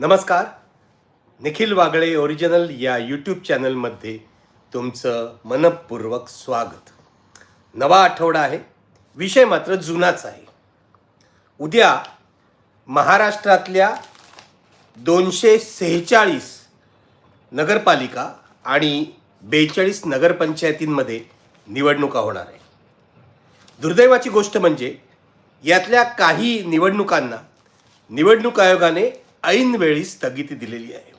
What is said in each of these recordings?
नमस्कार. निखिल वागळे ओरिजिनल या यूट्यूब चॅनलमध्ये तुमचं मनपूर्वक स्वागत. नवा आठवडा आहे. विषय मात्र जुनाच आहे. उद्या महाराष्ट्रातल्या दोनशे सेहेचाळीस नगरपालिका आणि बेचाळीस नगरपंचायतींमध्ये निवडणुका होणार आहे. दुर्दैवाची गोष्ट म्हणजे यातल्या काही निवडणुकांना निवडणूक आयोगाने ऐनवेळी स्थगिती दिलेली आहे.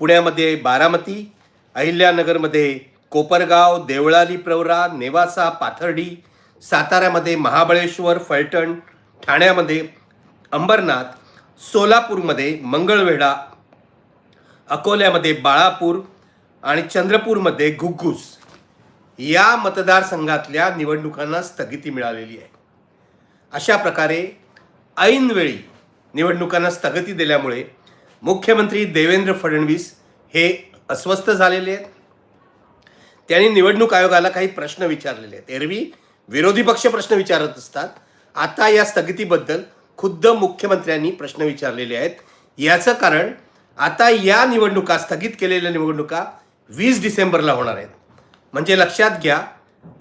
पुण्यामध्ये बारामती अहिल्यानगरमध्ये कोपरगाव देवळाली प्रवरा नेवासा पाथर्डी साताऱ्यामध्ये महाबळेश्वर फलटण ठाण्यामध्ये अंबरनाथ सोलापूरमध्ये मंगळवेढा अकोल्यामध्ये बाळापूर आणि चंद्रपूरमध्ये घुग्गुस या मतदारसंघातल्या निवडणुकांना स्थगिती मिळालेली आहे. अशा प्रकारे ऐनवेळी निवडणुकांना स्थगिती दिल्यामुळे मुख्यमंत्री देवेंद्र फडणवीस हे अस्वस्थ झालेले आहेत. त्यांनी निवडणूक आयोगाला काही प्रश्न विचारलेले आहेत. एरवी विरोधी पक्ष प्रश्न विचारत असतात. आता या स्थगितीबद्दल खुद्द मुख्यमंत्र्यांनी प्रश्न विचारलेले आहेत. याचं कारण आता या निवडणुका स्थगित केलेल्या निवडणुका वीस डिसेंबरला होणार आहेत. म्हणजे लक्षात घ्या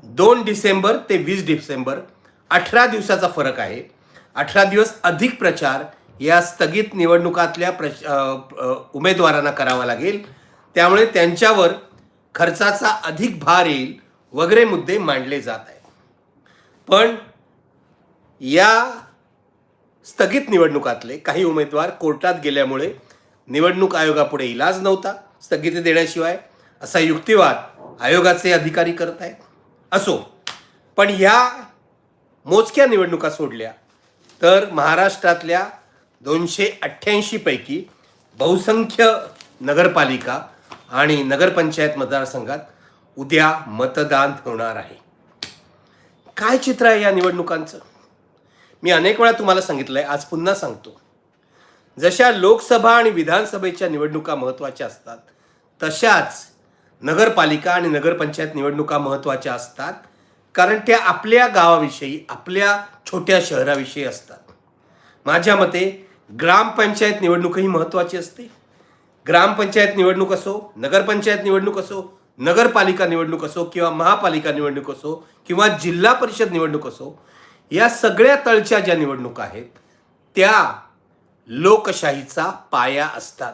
दोन डिसेंबर ते वीस डिसेंबर अठरा दिवसाचा फरक आहे. अठरा दिवस अधिक प्रचार या स्थगित निवडणुकातल्या प्रश उमेदवारांना करावा लागेल. त्यामुळे त्यांच्यावर खर्चाचा अधिक भार येईल वगैरे मुद्दे मांडले जात आहेत. पण या स्थगित निवडणुकातले काही उमेदवार कोर्टात गेल्यामुळे निवडणूक आयोगापुढे इलाज नव्हता स्थगिती देण्याशिवाय असा युक्तिवाद आयोगाचे अधिकारी करत आहेत. असो पण ह्या मोजक्या निवडणुका सोडल्या तर महाराष्ट्रातल्या दोनशे अठ्ठ्याऐंशीपैकी बहुसंख्य नगरपालिका आणि नगरपंचायत मतदारसंघात उद्या मतदान होणार आहे. काय चित्र आहे या निवडणुकांचं? मी अनेक वेळा तुम्हाला सांगितलं आहे आज पुन्हा सांगतो. जशा लोकसभा आणि विधानसभेच्या निवडणुका महत्त्वाच्या असतात तशाच नगरपालिका आणि नगरपंचायत निवडणुका महत्त्वाच्या असतात कारण त्या आपल्या गावाविषयी आपल्या छोट्या शहराविषयी असतात. माझ्या मते ग्रामपंचायत निवडणूक ही महत्त्वाची असते. ग्रामपंचायत निवडणूक असो नगरपंचायत निवडणूक असो नगरपालिका निवडणूक असो किंवा महापालिका निवडणूक असो किंवा जिल्हा परिषद निवडणूक असो या सगळ्या तळच्या ज्या निवडणुका आहेत त्या लोकशाहीचा पाया असतात.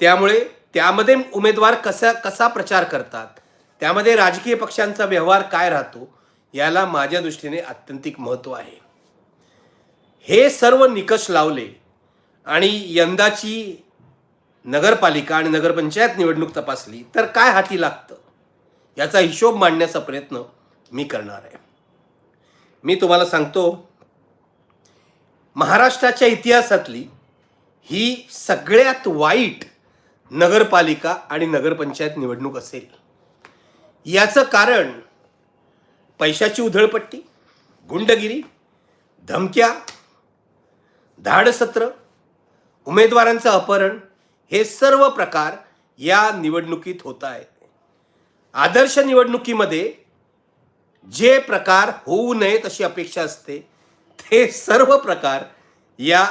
त्यामुळे त्यामध्ये उमेदवार कसा कसा प्रचार करतात त्यामध्ये राजकीय पक्षांचा व्यवहार काय राहतो याला माझ्या दृष्टीने अत्यंतिक महत्त्व आहे. हे सर्व निकष लावले आणि यंदाची नगरपालिका आणि नगरपंचायत निवडणूक तपासली तर काय हाती लागतं? याचा हिशोब मांडण्याचा प्रयत्न मी करणार आहे. मी तुम्हाला सांगतो महाराष्ट्राच्या इतिहासातली ही सगळ्यात वाईट नगरपालिका आणि नगरपंचायत निवडणूक असेल. याचं कारण पैशाची उधळपट्टी गुंडगिरी धमक्या धाडसत्र उमेदवारांचं अपहरण हे सर्व प्रकार या निवडणुकीत होत आहेत. आदर्श निवडणुकीमध्ये जे प्रकार होऊ नयेत अशी अपेक्षा असते ते सर्व प्रकार या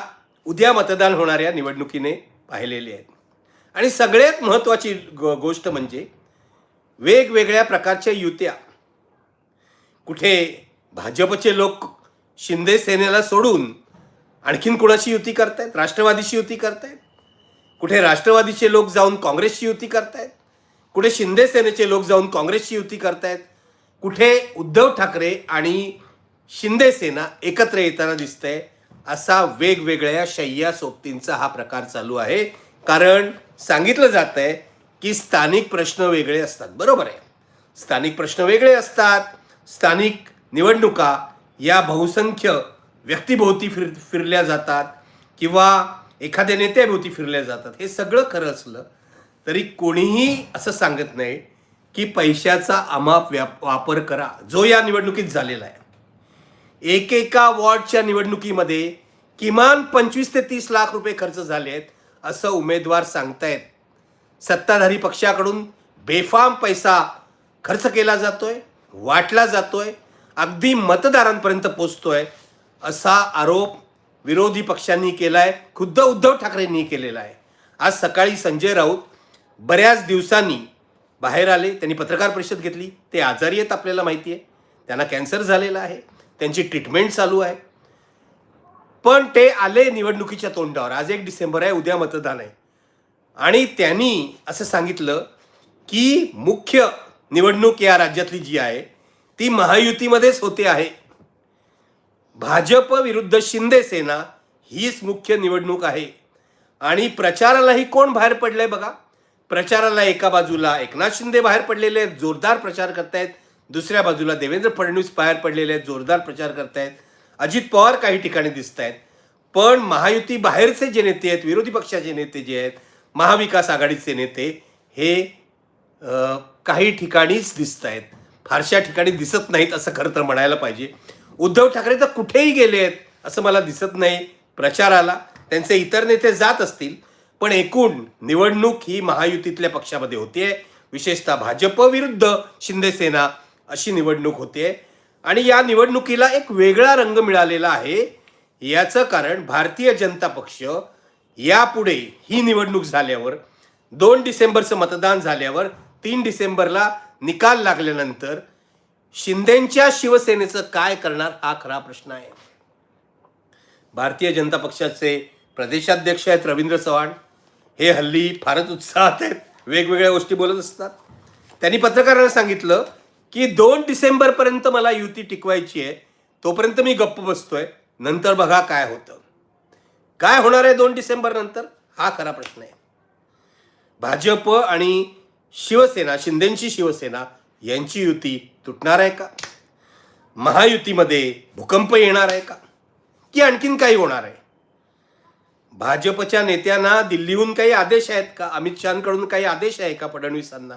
उद्या मतदान होणाऱ्या निवडणुकीने पाहिलेले आहेत. आणि सगळ्यात महत्त्वाची गोष्ट म्हणजे वेगवेगळ्या प्रकारच्या युत्या. कुठे भाजपचे लोक शिंदे सेनेला सोडून आणखीन कुणाशी युती करतायत? राष्ट्रवादीशी युती करतायत? कुठे राष्ट्रवादीचे लोक जाऊन काँग्रेसची युती करतायत? कुठे शिंदे सेनेचे लोक जाऊन काँग्रेसची युती करतायत? कुठे उद्धव ठाकरे आणि शिंदे सेना एकत्र येताना दिसतंय? असा वेगवेगळ्या शय्या सोबतींचा हा प्रकार चालू आहे. कारण सांगितलं जात आहे की स्थानिक प्रश्न वेगळे असतात. बरोबर आहे. स्थानिक प्रश्न वेगळे असतात. स्थानिक निवडणुका या बहुसंख्य व्यक्तीभोवती फिर फिरल्या जातात किंवा एखाद्या नेत्याभोवती फिरल्या जातात. हे सगळं खरं असलं तरी कोणीही असं सांगत नाही की पैशाचा अमाप व्याप वापर करा. जो या निवडणुकीत झालेला आहे. एकेका वॉर्डच्या निवडणुकीमध्ये किमान पंचवीस ते तीस लाख रुपये खर्च झाले आहेत असं उमेदवार सांगतायत. सत्ताधारी पक्षाकडून बेफाम पैसा खर्च केला जातोय वाटला जातोय अगदी मतदारांपर्यंत पोचतोय. असा आरोप विरोधी पक्षांनी केला आहे खुद्द उद्धव ठाकरेंनी केलेला आहे. आज सकाळी संजय राऊत बऱ्याच दिवसांनी बाहेर आले त्यांनी पत्रकार परिषद घेतली ते आजारी आहेत आपल्याला माहिती आहे. त्यांना कॅन्सर झालेला आहे त्यांची ट्रीटमेंट चालू आहे. पण ते आले निवडणुकीच्या तोंडावर आज एक डिसेंबर आहे उद्या मतदान आहे. आणि त्यांनी असं सांगितलं की मुख्य निवडणूक या राज्यातली जी आहे ती महायुतीमध्येच होते आहे. भाजप विरुद्ध शिंदे सेना हीच मुख्य निवडणूक आहे. आणि प्रचारालाही कोण बाहेर पडलंय बघा. प्रचाराला एका बाजूला एकनाथ शिंदे बाहेर पडलेले आहेत जोरदार प्रचार करतायत. दुसऱ्या बाजूला देवेंद्र फडणवीस बाहेर पडलेले आहेत जोरदार प्रचार करतायत. अजित पवार काही ठिकाणी दिसत आहेत पण महायुती बाहेरचे जे नेते आहेत विरोधी पक्षाचे नेते जे आहेत महाविकास आघाडीचे नेते हे काही ठिकाणीच दिसत आहेत फारशा ठिकाणी दिसत नाहीत असं खरं तर म्हणायला पाहिजे. उद्धव ठाकरे तर कुठेही गेले आहेत असं मला दिसत नाही प्रचाराला. त्यांचे इतर नेते जात असतील पण एकूण निवडणूक ही महायुतीतल्या पक्षामध्ये होतीये. विशेषतः भाजप विरुद्ध शिंदेसेना अशी निवडणूक होते आणि या निवडणुकीला एक वेगळा रंग मिळालेला आहे. याचं कारण भारतीय जनता पक्ष यापुढे ही निवडणूक झाल्यावर दोन डिसेंबरचं मतदान झाल्यावर तीन डिसेंबरला निकाल लागल्यानंतर शिंदेच्या शिवसेनेचं काय करणार हा खरा प्रश्न आहे. भारतीय जनता पक्षाचे प्रदेशाध्यक्ष आहेत रवींद्र चव्हाण. हे हल्ली फारच उत्साहात आहेत. वेगवेगळ्या गोष्टी बोलत असतात. त्यांनी पत्रकारांना सांगितलं की दोन डिसेंबरपर्यंत मला युती टिकवायची आहे. तोपर्यंत मी गप्प बसतोय. नंतर बघा काय होतं. काय होणार आहे दोन डिसेंबर नंतर? हा खरा प्रश्न आहे. भाजप आणि शिवसेना शिंदेची शिवसेना यांची युती तुटणार आहे का? महायुतीमध्ये भूकंप येणार आहे का? की आणखीन काही होणार आहे? भाजपच्या नेत्यांना दिल्लीहून काही आदेश आहेत का? अमित शहाकडून काही आदेश आहे का फडणवीसांना?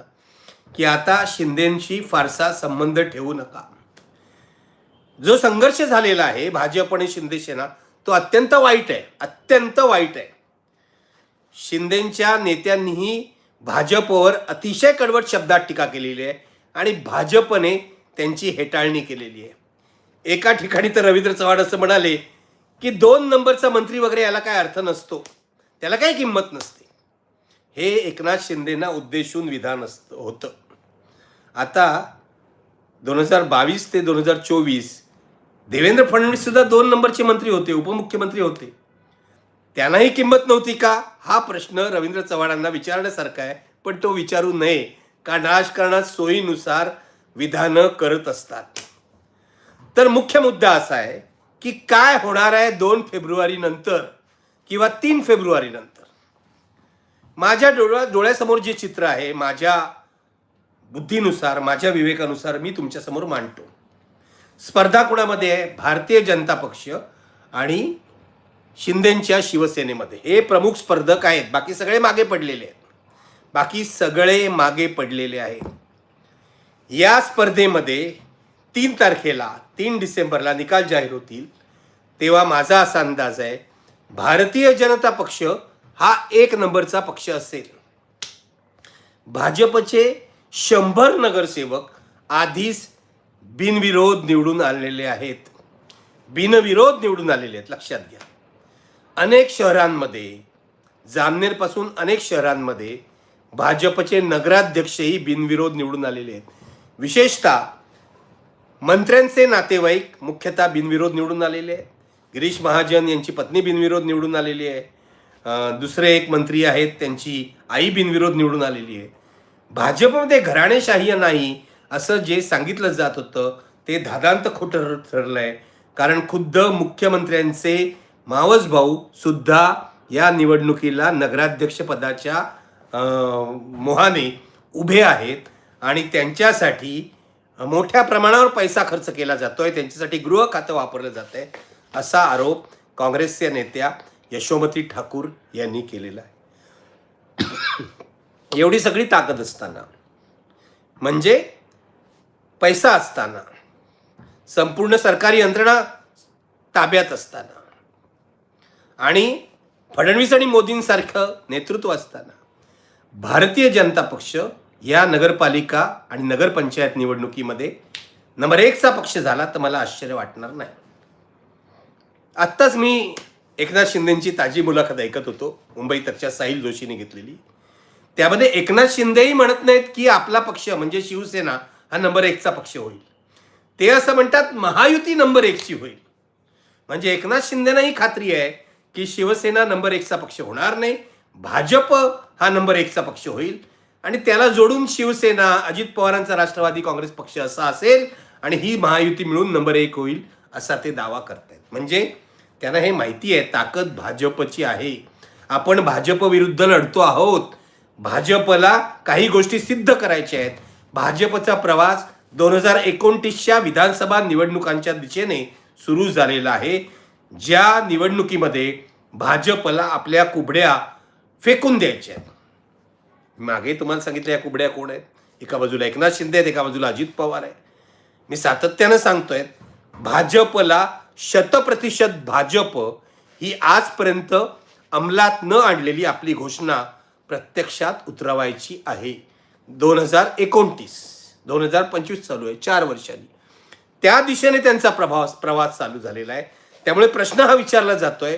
की आता शिंदेशी फारसा संबंध ठेवू नका. जो संघर्ष झालेला आहे भाजप आणि शिंदेसेना तो अत्यंत वाईट आहे. अत्यंत वाईट आहे. शिंदेच्या नेत्यांनीही भाजपवर अतिशय कडवट शब्दात टीका केलेली आहे. आणि भाजपने त्यांची हेटाळणी केलेली आहे. एका ठिकाणी तर रवींद्र चव्हाण असं म्हणाले की दोन नंबरचा मंत्री वगैरे याला काय अर्थ नसतो. त्याला काही किंमत नसते. हे एकनाथ शिंदेना उद्देशून विधान असतं होतं. आता दोन हजार बावीस ते दोन हजार चोवीस देवेंद्र फडणवीस सुद्धा दोन नंबरचे मंत्री होते उपमुख्यमंत्री होते. त्यांनाही किंमत नव्हती का? हा प्रश्न रवींद्र चव्हाणांना विचारण्यासारखा आहे पण तो विचारू नये. का राजकारणात सोयीनुसार विधानं करत असतात. तर मुख्य मुद्दा असा आहे की काय होणार आहे दोन फेब्रुवारी नंतर किंवा तीन फेब्रुवारी नंतर? माझ्या डोळ्या डोळ्यासमोर जे चित्र आहे माझ्या बुद्धीनुसार माझ्या विवेकानुसार मी तुमच्यासमोर मांडतो. स्पर्धा कुणामध्ये आहे? भारतीय जनता पक्ष आणि शिंदेच्या शिवसेनेमध्ये. हे प्रमुख स्पर्धक आहेत. बाकी सगळे मागे पडलेले आहेत. बाकी सगळे मागे पडलेले आहेत या स्पर्धेमध्ये तीन तारखेला तीन डिसेंबरला निकाल जाहीर होतील. तेव्हा माझा असा अंदाज आहे भारतीय जनता पक्ष हा एक नंबरचा पक्ष असेल. भाजपचे शंभर नगरसेवक आधीच बिनविरोध निवडून आलेले आहेत. बिनविरोध निवडून आलेले आहेत लक्षात घ्या. अनेक शहरांमध्ये जामनेरपासून अनेक शहरांमध्ये भाजपचे नगराध्यक्षही बिनविरोध निवडून आलेले आहेत. विशेषतः मंत्र्यांचे नातेवाईक मुख्यतः बिनविरोध निवडून आलेले आहेत. गिरीश महाजन यांची पत्नी बिनविरोध निवडून आलेली आहे. दुसरे एक मंत्री आहेत त्यांची आई बिनविरोध निवडून आलेली आहे. भाजपमध्ये घराणेशाही नाही असं जे सांगितलं जात होतं ते धादांत खोटं आहे कारण खुद्द मुख्यमंत्र्यांचे मावस भाऊ सुद्धा या निवडणुकीला नगराध्यक्षपदाच्या मोहाने उभे आहेत आणि त्यांच्यासाठी मोठ्या प्रमाणावर पैसा खर्च केला जातोय. त्यांच्यासाठी गृह खातं वापरलं जात आहे असा आरोप काँग्रेसच्या नेत्या यशोमती ठाकूर यांनी केलेला आहे. एवढी सगळी ताकद असताना म्हणजे पैसा असताना संपूर्ण सरकारी यंत्रणा ताब्यात असताना आणि फडणवीस आणि मोदींसारखं नेतृत्व असताना भारतीय जनता पक्ष या नगरपालिका आणि नगरपंचायत निवडणुकीमध्ये नंबर एकचा पक्ष झाला तर मला आश्चर्य वाटणार नाही. आत्ताच मी एकनाथ शिंदेची ताजी मुलाखत ऐकत होतो. मुंबई साहिल जोशीने घेतलेली. त्यामध्ये एकनाथ शिंदेही म्हणत नाहीत की आपला पक्ष म्हणजे शिवसेना हा नंबर एकचा पक्ष होईल. ते असं म्हणतात महायुती नंबर एकची होईल. म्हणजे एकनाथ शिंदेनाही खात्री आहे की शिवसेना नंबर एकचा पक्ष होणार नाही. भाजप हा नंबर एकचा पक्ष होईल. आणि त्याला जोडून शिवसेना अजित पवारांचा राष्ट्रवादी काँग्रेस पक्ष असा असेल आणि ही महायुती मिळून नंबर एक होईल असा ते दावा करतायत. म्हणजे त्यांना हे माहिती आहे ताकद भाजपची आहे. आपण भाजप विरुद्ध लढतो आहोत. भाजपला काही गोष्टी सिद्ध करायच्या आहेत. भाजपचा प्रवास दोन हजार एकोणतीसच्या विधानसभा निवडणुकांच्या दिशेने सुरू झालेला आहे. ज्या निवडणुकीमध्ये भाजपला आपल्या कुबड्या फेकून द्यायच्या आहेत. मागे तुम्हाला सांगितलं या कुबड्या कोण आहेत? एका बाजूला एकनाथ शिंदे आहेत एका बाजूला अजित पवार आहे मी सातत्यानं सांगतोय भाजपला शतप्रतिशत भाजप ही आजपर्यंत अंमलात न आणलेली आपली घोषणा प्रत्यक्षात उतरवायची आहे. दोन हजार एकोणतीस दोन हजार पंचवीस चालू आहे चार वर्षांनी. त्या दिशेने त्यांचा प्रभाव प्रवास चालू झालेला आहे. त्यामुळे प्रश्न हा विचारला जातोय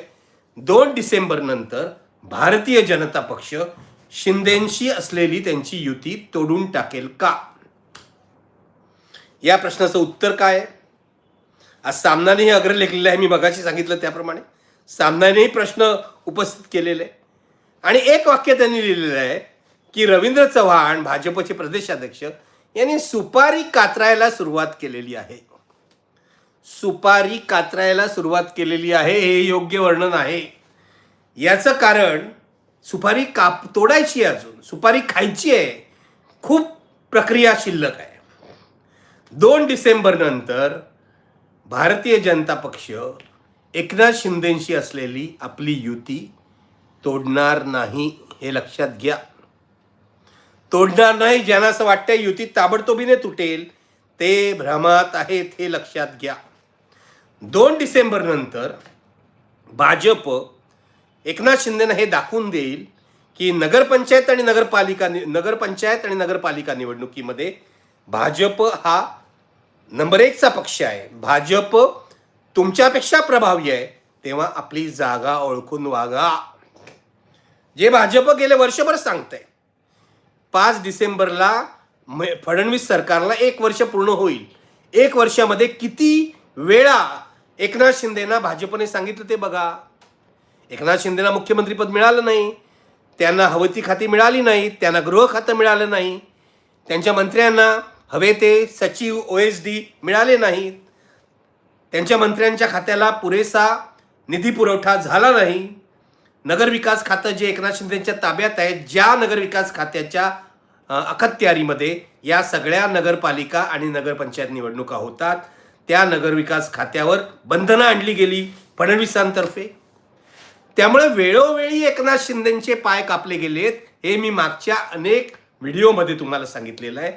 दोन डिसेंबर नंतर भारतीय जनता पक्ष शिंदेशी असलेली त्यांची युती तोडून टाकेल का? या प्रश्नाचं उत्तर काय? आज सामनानेही अग्र लेखलेलं आहे मी मगाशी सांगितलं त्याप्रमाणे. सामनानेही प्रश्न उपस्थित केलेले. आहे आणि एक वाक्य त्यांनी लिहिलेलं आहे की रवींद्र चव्हाण भाजपचे प्रदेशाध्यक्ष यांनी सुपारी कातरायला सुरुवात केलेली आहे. सुपारी कातरायला सुरुवात केलेली आहे हे योग्य वर्णन आहे. याचं कारण सुपारी काप तोडायची आहे अजून. सुपारी खायची आहे. खूप प्रक्रिया शिल्लक आहे. दोन डिसेंबरनंतर भारतीय जनता पक्ष एकनाथ शिंदेशी असलेली आपली युती तोडणार नाही हे लक्षात घ्या. तोडणार नाही ज्यांना असं वाटतंय युती ताबडतोबीने तुटेल ते भ्रमात आहेत हे लक्षात घ्या. दोन डिसेंबरनंतर भाजप एकनाथ शिंदेनं हे दाखवून देईल की नगरपंचायत आणि नगरपालिका नि- नगरपंचायत आणि नगरपालिका निवडणुकीमध्ये भाजप हा नंबर एकचा पक्ष आहे. भाजप तुमच्यापेक्षा प्रभावी आहे. तेव्हा आपली जागा ओळखून वागा. जे भाजप गेले वर्षभर सांगतंय. पाच डिसेंबरला म- फडणवीस सरकारला एक वर्ष पूर्ण होईल. एक वर्षामध्ये किती वेळा एकनाथ शिंदेना भाजपने सांगितलं ते बघा. एकनाथ शिंदेना मुख्यमंत्रीपद मिळालं नाही. त्यांना हवं ती खाती मिळाली नाहीत त्यांना गृह खातं मिळालं नाही. त्यांच्या मंत्र्यांना हवे ते सचिव ओ एस डी मिळाले नाहीत त्यांच्या मंत्र्यांच्या खात्याला पुरेसा निधी पुरवठा झाला नाही. नगरविकास खातं जे एकनाथ शिंदेच्या ताब्यात आहे ज्या नगरविकास खात्याच्या अखत्यारीमध्ये या सगळ्या नगरपालिका आणि नगरपंचायत निवडणुका होतात. त्या नगरविकास खात्यावर बंधनं आणली गेली फडणवीसांतर्फे. त्यामुळे वेळोवेळी एकनाथ शिंदेचे पाय कापले गेलेत हे मी मागच्या अनेक व्हिडिओमध्ये तुम्हाला सांगितलेलं आहे.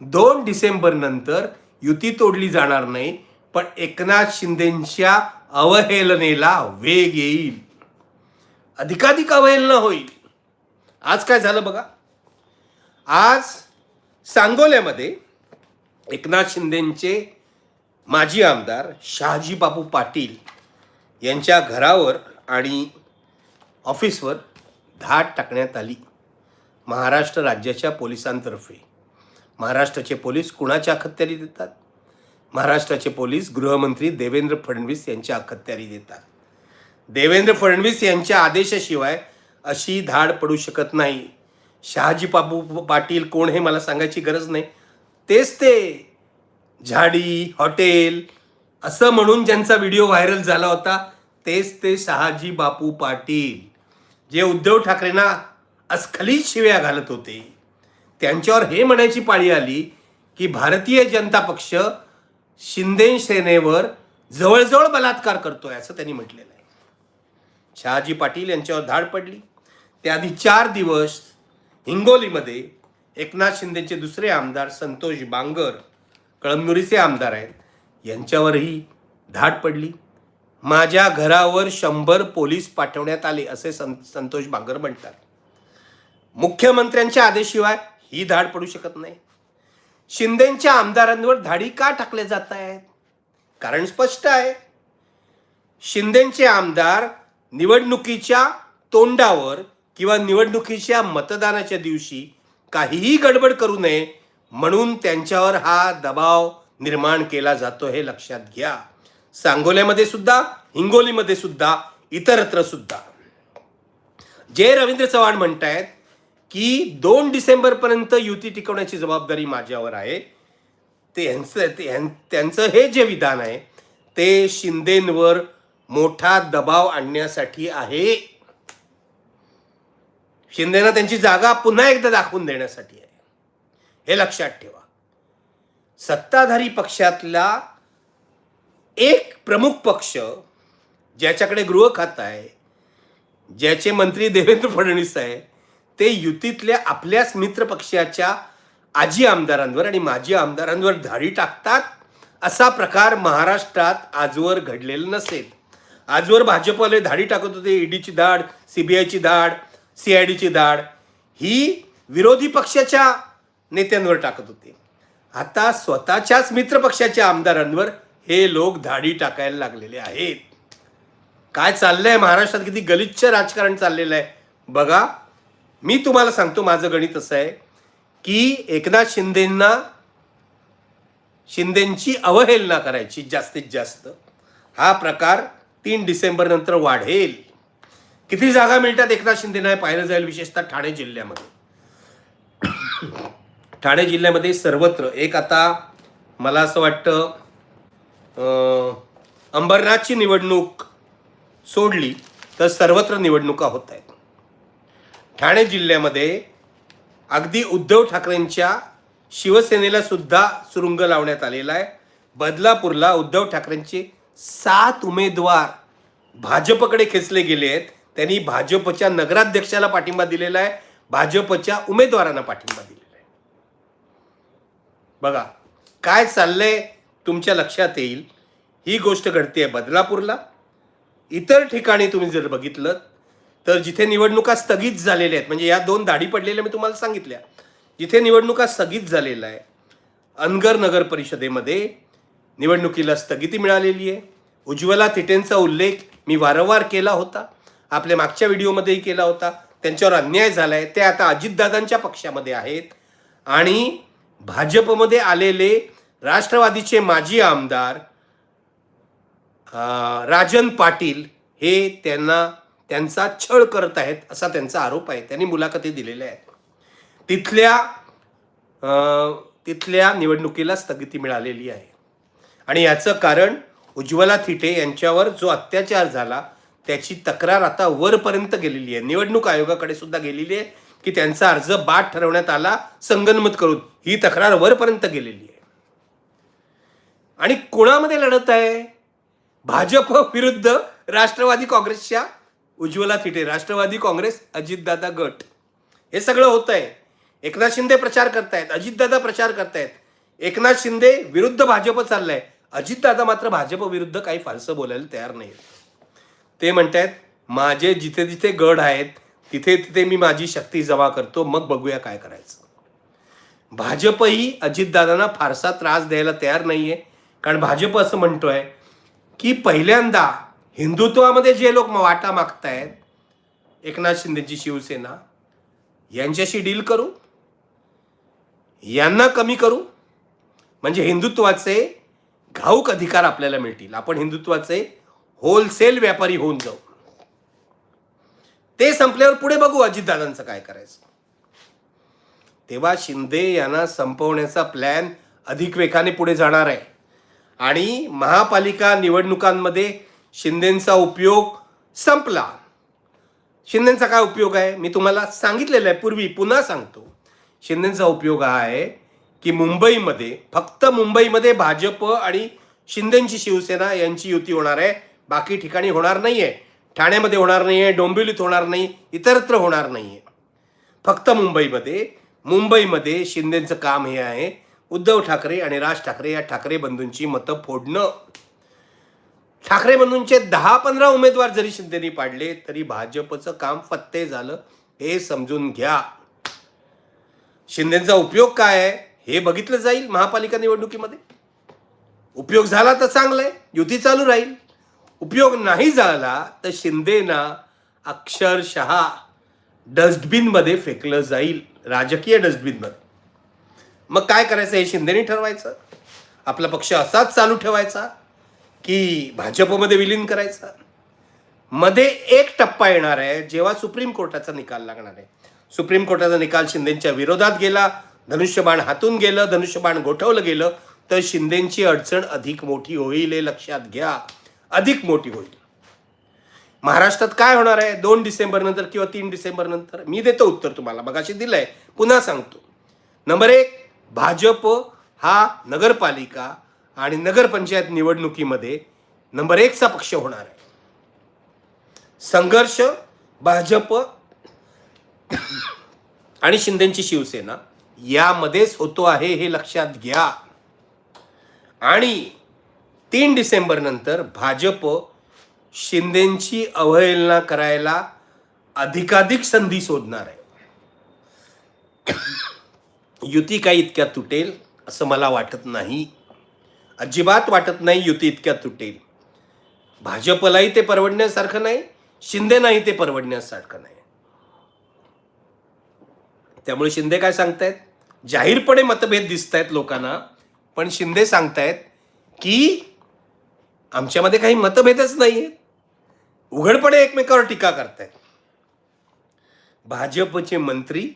दोन डिसेंबर नंतर युती तोडली जाणार नाही पण एकनाथ शिंदेच्या अवहेलनेला वेग येईल. अधिकाधिक अवहेलना होईल. आज काय झालं बघा? आज सांगोल्यामध्ये एकनाथ शिंदेचे माजी आमदार शहाजी बापू पाटील यांच्या घरावर आणि ऑफिसवर धाड टाकण्यात आली. महाराष्ट्र राज्याच्या पोलिसांतर्फे. महाराष्ट्राचे पोलीस कुणाच्या अखत्यारी देतात महाराष्ट्राचे पोलीस गृहमंत्री देवेंद्र फडणवीस यांच्या अखत्यारी देतात देवेंद्र फडणवीस यांच्या आदेशाशिवाय अशी धाड पडू शकत नाही. शहाजी बापू पाटील कोण हे मला सांगायची गरज नाही. तेच ते. झाडी हॉटेल असं म्हणून ज्यांचा व्हिडिओ व्हायरल झाला होता तेच ते शहाजी बापू पाटील. जे उद्धव ठाकरेंना अस्खलित शिव्या घालत होते त्यांच्यावर हे म्हणायची पाळी आली की भारतीय जनता पक्ष शिंदे सेनेवर जवळजवळ बलात्कार करतोय असं त्यांनी म्हटलेलं आहे. शहाजी पाटील यांच्यावर धाड पडली. त्याआधी चार दिवस हिंगोलीमध्ये एकनाथ शिंदेचे दुसरे आमदार संतोष बांगर कळमनुरीचे आमदार आहेत यांच्यावरही धाड पडली. माझ्या घरावर शंभर पोलीस पाठवण्यात आले असे सं संतोष बांगर म्हणतात. मुख्यमंत्र्यांच्या आदेशिवाय ही धाड पडू शकत नाही. शिंदेच्या आमदारांवर धाडी का टाकले जात आहेत? कारण स्पष्ट आहे. शिंदेचे आमदार निवडणुकीच्या तोंडावर किंवा निवडणुकीच्या मतदानाच्या दिवशी काहीही गडबड करू नये म्हणून त्यांच्यावर हा दबाव निर्माण केला जातो हे लक्षात घ्या. सांगोल्यामध्ये सुद्धा हिंगोलीमध्ये सुद्धा इतरत्र सुद्धा. जे रवींद्र चव्हाण म्हणतायत की दोन डिसेंबरपर्यंत युती टिकवण्याची जबाबदारी माझ्यावर आहे ते यांचं त्यांचं हे जे विधान आहे ते शिंदेंवर मोठा दबाव आणण्यासाठी आहे. शिंदेना त्यांची जागा पुन्हा एकदा दाखवून देण्यासाठी आहे. हे लक्षात ठेवा. सत्ताधारी पक्षातला एक प्रमुख पक्ष ज्याच्याकडे गृह खातं आहे ज्याचे मंत्री देवेंद्र फडणवीस आहे ते युतीतल्या आपल्याच मित्र पक्षाच्या आजी आमदारांवर आणि माजी आमदारांवर धाडी टाकतात. असा प्रकार महाराष्ट्रात आजवर घडलेला नसेल. आजवर भाजपवाले धाडी टाकत होते ईडीची धाड सीबीआयची धाड सीआयडीची धाड ही विरोधी पक्षाच्या नेत्यांवर टाकत होते. आता स्वतःच्याच मित्र पक्षाच्या आमदारांवर हे लोक धाडी टाकायला लागलेले आहेत. काय चाललंय? महाराष्ट्रात किती गलिच्छ राजकारण चाललेलं आहे. बघा मी तुम्हाला सांगतो माझं गणित असं आहे की एकनाथ शिंदेंना शिंदेंची अवहेलना करायची जास्तीत जास्त. हा प्रकार तीन डिसेंबर नंतर वाढेल. किती जागा मिळतात एकनाथ शिंदेना पाहिलं जाईल विशेषतः ठाणे जिल्ह्यामध्ये. ठाणे जिल्ह्यामध्ये सर्वत्र. एक आता मला असं वाटतं अंबरनाथची निवडणूक सोडली तर सर्वत्र निवडणुका होत आहेत. ठाणे जिल्ह्यामध्ये अगदी उद्धव ठाकरेंच्या शिवसेनेला सुद्धा सुरुंग लावण्यात आलेला आहे. बदलापूरला उद्धव ठाकरेंचे सात उमेदवार भाजपकडे खेचले गेले आहेत. त्यांनी भाजपच्या नगराध्यक्षाला पाठिंबा दिलेला आहे. भाजपच्या उमेदवारांना पाठिंबा दिलेला आहे. बघा काय चाललंय? तुमच्या लक्षात येईल. ही गोष्ट घडते बदलापूरला. इतर ठिकाणी तुम्ही जर बघितलं तर जिथे निवडणुका स्थगित झालेल्या आहेत म्हणजे या दोन दाढी पडलेल्या मी तुम्हाला सांगितल्या जिथे निवडणुका स्थगित झालेल्या आहे अनगर नगर परिषदेमध्ये निवडणुकीला स्थगिती मिळालेली आहे. उज्ज्वला तिटेंचा उल्लेख मी वारंवार केला होता. आपल्या मागच्या व्हिडिओमध्येही केला होता. त्यांच्यावर अन्याय झाला आहे. ते आता अजितदादांच्या पक्षामध्ये आहेत. आणि भाजपमध्ये आलेले राष्ट्रवादीचे माजी आमदार राजन पाटील हे त्यांना त्यांचा छळ करत आहेत असा त्यांचा आरोप आहे. त्यांनी मुलाखती दिलेल्या आहेत. तिथल्या तिथल्या निवडणुकीला स्थगिती मिळालेली आहे. आणि याचं कारण उज्ज्वला थिटे यांच्यावर जो अत्याचार झाला त्याची तक्रार आता वरपर्यंत गेलेली आहे. निवडणूक आयोगाकडे सुद्धा गेलेली आहे की त्यांचा अर्ज बाद ठरवण्यात आला संगनमत करून ही तक्रार वरपर्यंत गेलेली आहे. आणि कोणामध्ये लढत आहे? भाजप विरुद्ध राष्ट्रवादी काँग्रेसच्या उज्ज्वला थिटे राष्ट्रवादी काँग्रेस अजितदादा गट. हे सगळं होत आहे एकनाथ शिंदे प्रचार करतायत अजितदादा प्रचार करतायत. एकनाथ शिंदे विरुद्ध भाजप चाललंय. अजितदादा मात्र भाजप विरुद्ध काही फारसं बोलायला तयार नाही ते म्हणतायत माझे जिथे जिथे गड आहेत तिथे तिथे मी माझी शक्ती जमा करतो. मग बघूया काय करायचं. भाजपही अजितदादांना फारसा त्रास द्यायला तयार नाहीये. कारण भाजप असं म्हणतोय की पहिल्यांदा हिंदुत्वामध्ये जे लोक वाटा मागतायत एकनाथ शिंदेची शिवसेना यांच्याशी डील करू यांना कमी करू म्हणजे हिंदुत्वाचे घाऊक अधिकार आपल्याला मिळतील. आपण हिंदुत्वाचे होलसेल व्यापारी होऊन जाऊ. ते संपल्यावर पुढे बघू अजितदादांचं काय करायचं. तेव्हा शिंदे यांना संपवण्याचा प्लॅन अधिक वेगाने पुढे जाणार आहे. आणि महापालिका निवडणुकांमध्ये शिंदेंचा उपयोग संपला. शिंदेंचा काय उपयोग आहे? मी तुम्हाला सांगितलेलं आहे पूर्वी पुन्हा सांगतो. शिंदेचा उपयोग हा आहे की मुंबईमध्ये फक्त मुंबईमध्ये भाजप आणि शिंदेंची शिवसेना यांची युती होणार आहे. बाकी ठिकाणी होणार नाहीये. ठाण्यामध्ये होणार नाहीये डोंबिवलीत होणार नाही इतरत्र होणार नाहीये. फक्त मुंबईमध्ये मुंबईमध्ये शिंदेचं काम हे आहे. उद्धव ठाकरे आणि राज ठाकरे या ठाकरे बंधूंची मतं फोडणं. ठाकरे बंधूंचे दहा पंधरा उमेदवार जरी शिंदेनी पाडले तरी भाजपचं काम फत्ते झालं हे समजून घ्या. शिंदेचा उपयोग काय आहे हे बघितलं जाईल महापालिका निवडणुकीमध्ये. उपयोग झाला तर चांगलं आहे युती चालू राहील. उपयोग नाही झाला तर शिंदेना अक्षरशः डस्टबिनमध्ये फेकलं जाईल राजकीय डस्टबिनमध्ये. मग काय करायचं? हे शिंदेनी ठरवायचं. आपला पक्ष असाच चालू ठेवायचा की भाजपमध्ये विलीन करायचा. मध्ये एक टप्पा येणार आहे जेव्हा सुप्रीम कोर्टाचा निकाल लागणार आहे. सुप्रीम कोर्टाचा निकाल शिंदेच्या विरोधात गेला धनुष्यबाण हातून गेलं धनुष्यबाण गोठवलं गेलं तर शिंदेची अडचण अधिक मोठी होईल हे लक्षात घ्या. अधिक मोठी होईल. महाराष्ट्रात काय होणार आहे? दोन डिसेंबर नंतर किंवा तीन डिसेंबर नंतर? मी देतो उत्तर तुम्हाला. मगाशी दिलंय. पुन्हा सांगतो. नंबर एक भाजप हा नगरपालिका आणि नगरपंचायत निवडणुकीमध्ये नंबर एकचा पक्ष होणार आहे. संघर्ष भाजप आणि शिंदेची शिवसेना यामध्येच होतो आहे हे लक्षात घ्या. आणि तीन डिसेंबर नंतर भाजप शिंदेची अवहेलना करायला अधिकाधिक संधी शोधणार आहे. युती काही इतक्या तुटेल असं मला वाटत नाही. अजिबात वाटत नाही युती इतक्या तुटेल. भाजपलाही ते परवडण्यासारखं नाही शिंदे नाही ते परवडण्यासारखं नाही. त्यामुळे शिंदे काय सांगतायत? जाहीरपणे मतभेद दिसत आहेत लोकांना पण शिंदे सांगतायत की आमच्यामध्ये काही मतभेदच नाही आहेत उघडपणे एकमेकावर टीका करतायत. भाजपचे मंत्री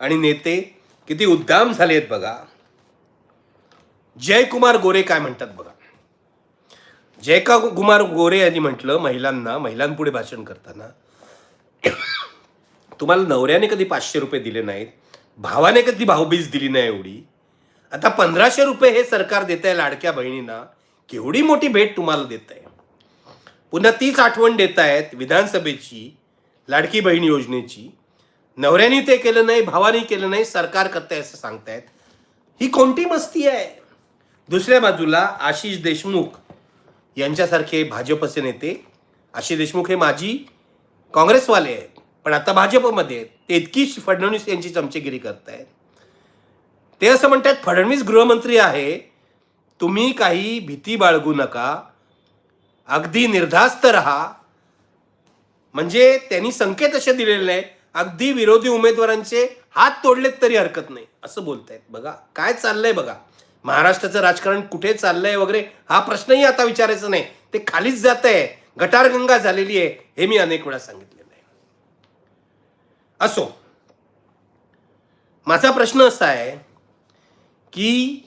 आणि नेते किती उद्दाम झाले आहेत बघा. जयकुमार गोरे काय म्हणतात बघा. जयका कुमार गोरे यांनी म्हटलं महिलांना महिलांपुढे भाषण करताना तुम्हाला नवऱ्याने कधी पाचशे रुपये दिले नाहीत भावाने कधी भाऊबीज दिली नाही एवढी. आता पंधराशे रुपये हे सरकार देत आहे लाडक्या बहिणींना केवढी मोठी भेट तुम्हाला देत आहे पुन्हा तीच आठवण देत आहेत विधानसभेची लाडकी बहीण योजनेची. नवऱ्याने ते केलं नाही भावानी केलं नाही सरकार करताय असं सांगतायत. ही कोणती मस्ती आहे? दुसऱ्या बाजूला आशिष देशमुख यांच्यासारखे भाजपचे नेते आशिष देशमुख हे माजी काँग्रेसवाले आहेत पण आता भाजपमध्ये आहेत. ते इतकी फडणवीस यांची चमचेगिरी करतायत. ते असं म्हणतात फडणवीस गृहमंत्री आहे. तुम्ही काही भीती बाळगू नका. अगदी निर्धास्त राहा. म्हणजे त्यांनी संकेत असे दिलेले आहेत अगदी विरोधी उमेदवारांचे हात तोडलेत तरी हरकत नाही. असं बोलतायत. बघा काय चाललंय बघा. महाराष्ट्राचं राजकारण कुठे चाललंय वगैरे हा प्रश्नही आता विचारायचा नाही. ते खालीच जात आहे गटारगंगा झालेली आहे हे मी अनेक वेळा सांगितलेलं आहे. असो माझा प्रश्न असा आहे की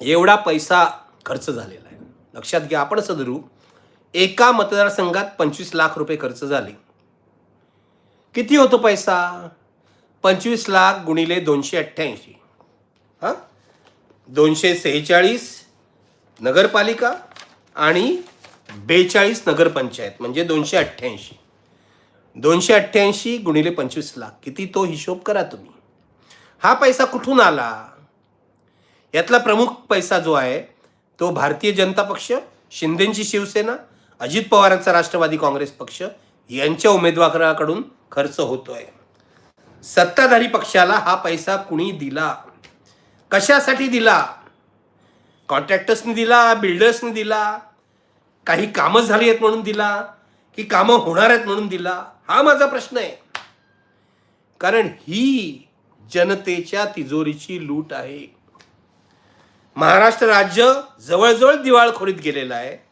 एवढा पैसा खर्च झालेला आहे. लक्षात घ्या आपण सदरू एका मतदारसंघात पंचवीस लाख रुपये खर्च झाले. किती होतो पैसा? पंचवीस लाख गुणिले दोनशे अठ्ठ्याऐंशी. हां? दोनशे सेहेचाळीस नगरपालिका आणि बेचाळीस नगरपंचायत म्हणजे दोनशे अठ्ठ्याऐंशी. दोनशे अठ्ठ्याऐंशी गुणिले पंचवीस लाख. किती तो हिशोब करा तुम्ही. हा पैसा कुठून आला? यातला प्रमुख पैसा जो आहे तो भारतीय जनता पक्ष शिंदेची शिवसेना अजित पवारांचा राष्ट्रवादी काँग्रेस पक्ष यांच्या उमेदवाराकडून खर्च होतोय. सत्ताधारी पक्षाला हा पैसा कुणी दिला? कशासाठी दिला? कॉन्ट्रॅक्टर्सनी दिला? बिल्डर्सनी दिला? काही कामं झाली आहेत म्हणून दिला? की कामं होणार आहेत म्हणून दिला? हा माझा प्रश्न आहे. कारण ही जनतेच्या तिजोरीची लूट आहे. महाराष्ट्र राज्य जवळजवळ दिवाळखोरीत गेलेलं आहे.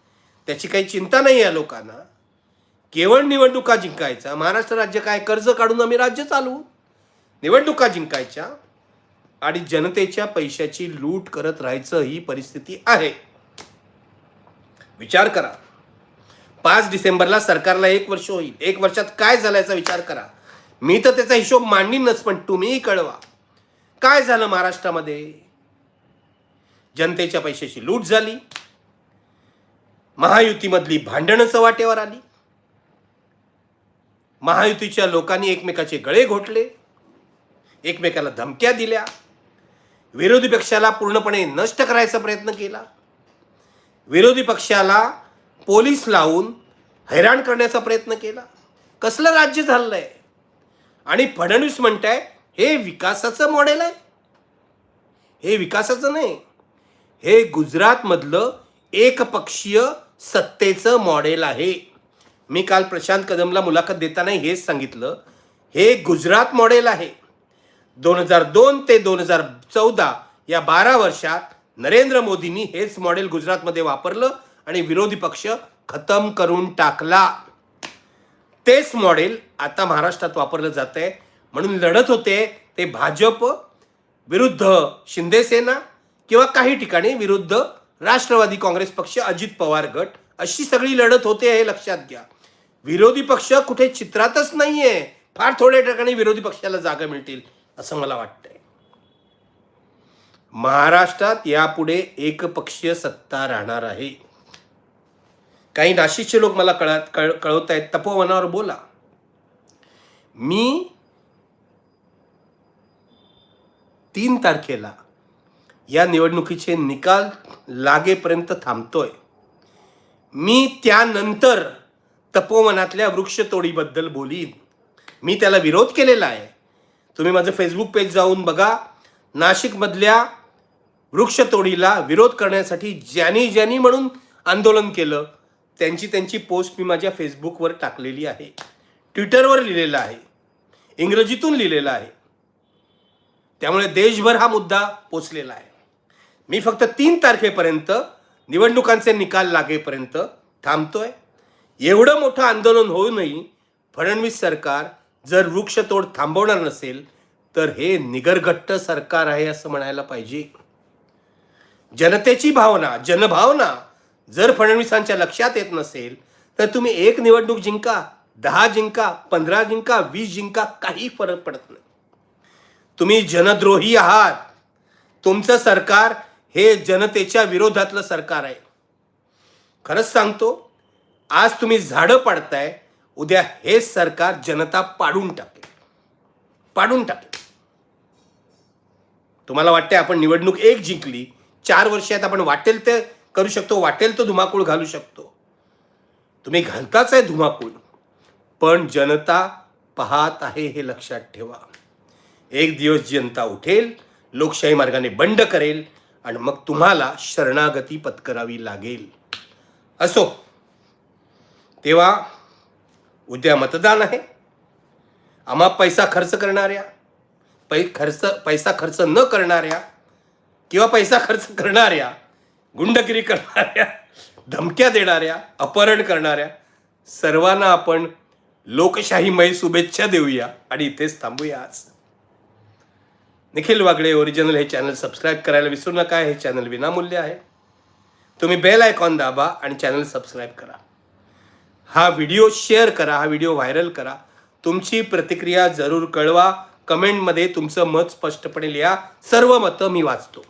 त्याची काही चिंता नाही आहे लोकांना. केवळ निवडणुका जिंकायचा महाराष्ट्र राज्य काय कर्ज काढून आम्ही राज्य चालवू? निवडणुका जिंकायच्या आणि जनतेच्या पैशाची लूट करत राहायचं ही परिस्थिती आहे. विचार करा. पाच डिसेंबरला सरकारला एक वर्ष होईल. एक वर्षात काय झालं याचा विचार करा. मी तर त्याचा हिशोब मांडीनच पण तुम्हीही कळवा. काय झालं महाराष्ट्रामध्ये? जनतेच्या पैशाची लूट झाली. महायुतीमधली भांडणं चव्हाट्यावर आली. महायुतीच्या लोकांनी एकमेकाचे गळे घोटले एकमेकाला धमक्या दिल्या विरोधी पक्षाला पूर्णपणे नष्ट करायचा प्रयत्न केला. विरोधी पक्षाला पोलीस लावून हैराण करण्याचा प्रयत्न केला. कसलं राज्य झालंय? आणि फडणवीस म्हणताय हे विकासाचं मॉडेल आहे. हे विकासाचं नाही. हे गुजरातमधलं एकपक्षीय सत्तेचं मॉडेल आहे. मी काल प्रशांत कदमला मुलाखत देताना हेच सांगितलं. हे गुजरात मॉडेल आहे. दोन हजार दोन ते दोन हजार चौदा या बारा वर्षात नरेंद्र मोदींनी हेच मॉडेल गुजरातमध्ये वापरलं आणि विरोधी पक्ष खतम करून टाकला. तेच मॉडेल आता महाराष्ट्रात वापरलं जात आहे म्हणून लढत होते ते भाजप विरुद्ध शिंदेसेना किंवा काही ठिकाणी विरुद्ध राष्ट्रवादी काँग्रेस पक्ष अजित पवार गट अशी सगळी लढत होते हे लक्षात घ्या. विरोधी पक्ष कुठे चित्रातच नाहीये. फार थोड्या ठिकाणी विरोधी पक्षाला जागा मिळतील असं मला वाटतंय. महाराष्ट्रात यापुढे एकपक्षीय सत्ता राहणार आहे. काही नाशिकचे लोक मला कळत कळ कळवत आहेत. तपोवनावर बोला. मी तीन तारखेला या निवडणुकीचे निकाल लागेपर्यंत थांबतोय. मी त्यानंतर तपोवनातल्या वृक्षतोडीबद्दल बोलीन. मी त्याला विरोध केलेला आहे. तुम्ही माझं फेसबुक पेज जाऊन बघा. नाशिकमधल्या वृक्षतोडीला विरोध करण्यासाठी ज्यांनी ज्यांनी म्हणून आंदोलन केलं त्यांची त्यांची पोस्ट मी माझ्या फेसबुकवर टाकलेली आहे. ट्विटरवर लिहिलेलं आहे. इंग्रजीतून लिहिलेलं आहे. त्यामुळे देशभर हा मुद्दा पोचलेला आहे. मी फक्त तीन तारखेपर्यंत निवडणुकांचे निकाल लागेपर्यंत थांबतोय. एवढं मोठं आंदोलन होऊनही फडणवीस सरकार जर वृक्षतोड थांबवणार नसेल तर हे निगरघट्ट सरकार आहे असं म्हणायला पाहिजे. जनतेची भावना जनभावना जर फडणवीसांच्या लक्षात येत नसेल तर तुम्ही एक निवडणूक जिंका दहा जिंका पंधरा जिंका वीस जिंका काही फरक पडत नाही. तुम्ही जनद्रोही आहात. तुमचं सरकार हे जनतेच्या विरोधातलं सरकार आहे. खरंच सांगतो आज तुम्ही झाडं पाडताय उद्या हेच सरकार जनता पाडून टाकेल. पाडून टाकेल. तुम्हाला वाटते आपण निवडणूक एक जिंकली चार वर्षात आपण वाटेल ते करू शकतो वाटेल तो धुमाकूळ घालू शकतो. तुम्ही घालताच आहे धुमाकूळ पण जनता पाहत आहे हे लक्षात ठेवा. एक दिवस जनता उठेल लोकशाही मार्गाने बंड करेल आणि मग तुम्हाला शरणागती पत्करावी लागेल. असो. तेव्हा उद्या मतदान आहे. आम्हा पैसा खर्च करणाऱ्या पै खर्च पैसा खर्च न करणाऱ्या किंवा पैसा खर्च करणाऱ्या गुंडगिरी करणाऱ्या धमक्या देणाऱ्या अपहरण करणाऱ्या सर्वांना आपण लोकशाहीमय शुभेच्छा देऊया आणि इथेच थांबूया आज निखिल वागळे ओरिजिनल हे चॅनल सबस्क्राईब करायला विसरू नका. हे चॅनल विनामूल्य आहे. तुम्ही बेल आयकॉन दाबा आणि चॅनल सबस्क्राईब करा. हा व्हिडिओ शेअर करा हा व्हिडिओ व्हायरल करा. तुमची प्रतिक्रिया जरूर कळवा. कमेंटमध्ये तुमचं मत स्पष्टपणे लिहा. सर्व मतं मी वाचतो.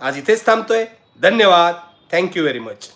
आज इथेच थांबतोय. धन्यवाद. Thank you very much